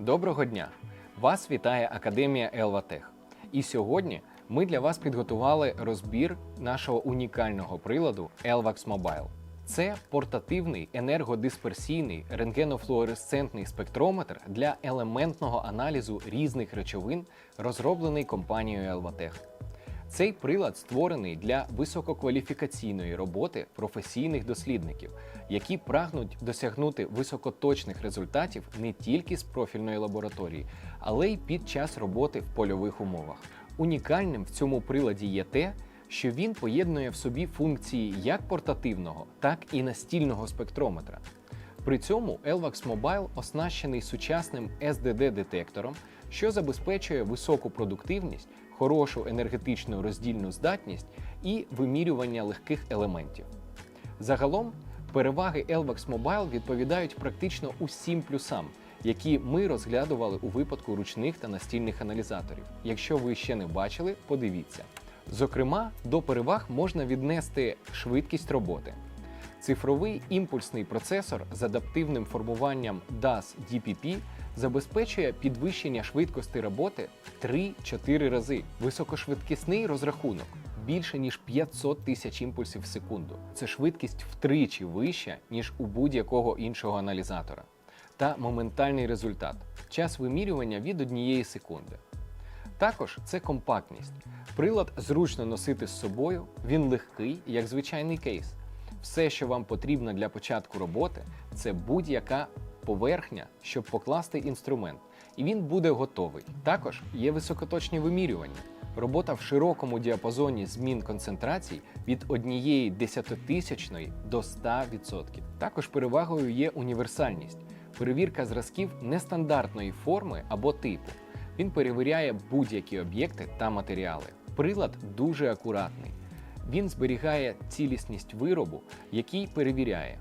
Доброго дня! Вас вітає Академія Елватех. І сьогодні ми для вас підготували розбір нашого унікального приладу Elvax Mobile. Це портативний енергодисперсійний рентгенофлуоресцентний спектрометр для елементного аналізу різних речовин, розроблений компанією Elvatech. Цей прилад створений для висококваліфікаційної роботи професійних дослідників, які прагнуть досягнути високоточних результатів не тільки з профільної лабораторії, але й під час роботи в польових умовах. Унікальним в цьому приладі є те, що він поєднує в собі функції як портативного, так і настільного спектрометра. При цьому Elvax Mobile оснащений сучасним SDD-детектором, що забезпечує високу продуктивність, хорошу енергетичну роздільну здатність і вимірювання легких елементів. Загалом, переваги Elvax Mobile відповідають практично усім плюсам, які ми розглядували у випадку ручних та настільних аналізаторів. Якщо ви ще не бачили, подивіться. Зокрема, до переваг можна віднести швидкість роботи. Цифровий імпульсний процесор з адаптивним формуванням DAS DPP забезпечує підвищення швидкості роботи в 3-4 рази. Високошвидкісний розрахунок більше ніж 500 тисяч імпульсів в секунду. Це швидкість втричі вища, ніж у будь-якого іншого аналізатора. Та моментальний результат час вимірювання від однієї секунди. Також це компактність. Прилад зручно носити з собою, він легкий, як звичайний кейс. Все, що вам потрібно для початку роботи, це будь-яка поверхня, щоб покласти інструмент, і він буде готовий. Також є високоточні вимірювання. Робота в широкому діапазоні змін концентрацій від однієї десятитисячної до 100%. Також перевагою є універсальність, перевірка зразків нестандартної форми або типу. Він перевіряє будь-які об'єкти та матеріали. Прилад дуже акуратний. Він зберігає цілісність виробу, який перевіряє.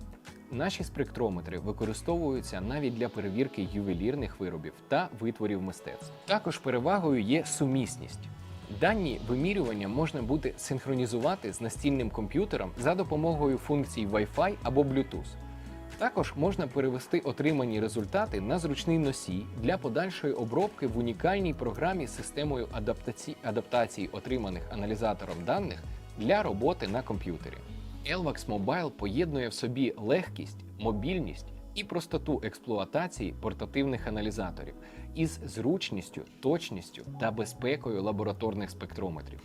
Наші спектрометри використовуються навіть для перевірки ювелірних виробів та витворів мистецтв. Також перевагою є сумісність. Дані вимірювання можна буде синхронізувати з настільним комп'ютером за допомогою функцій Wi-Fi або Bluetooth. Також можна перевести отримані результати на зручний носій для подальшої обробки в унікальній програмі з системою адаптації, адаптації отриманих аналізатором даних для роботи на комп'ютері. Elvax Mobile поєднує в собі легкість, мобільність і простоту експлуатації портативних аналізаторів із зручністю, точністю та безпекою лабораторних спектрометрів.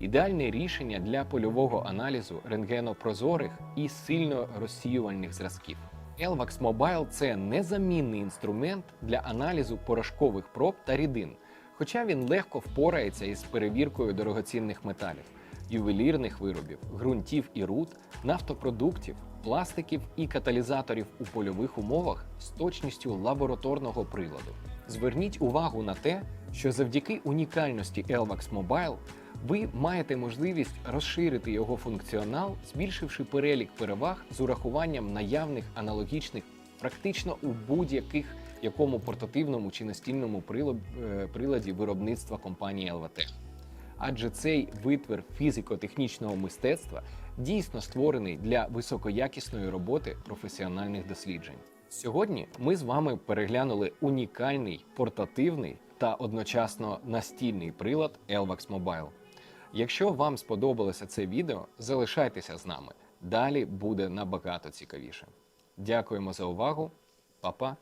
Ідеальне рішення для польового аналізу рентгенопрозорих і сильно розсіювальних зразків. Elvax Mobile – це незамінний інструмент для аналізу порошкових проб та рідин, хоча він легко впорається із перевіркою дорогоцінних металів, ювелірних виробів, ґрунтів і руд, нафтопродуктів, пластиків і каталізаторів у польових умовах з точністю лабораторного приладу. Зверніть увагу на те, що завдяки унікальності Elvax Mobile ви маєте можливість розширити його функціонал, збільшивши перелік переваг з урахуванням наявних аналогічних практично у будь-яких якому портативному чи настільному е, приладі виробництва компанії Elvatech. Адже цей витвір фізико-технічного мистецтва дійсно створений для високоякісної роботи професіональних досліджень. Сьогодні ми з вами переглянули унікальний портативний та одночасно настільний прилад Elvax Mobile. Якщо вам сподобалося це відео, залишайтеся з нами. Далі буде набагато цікавіше. Дякуємо за увагу, Па-па!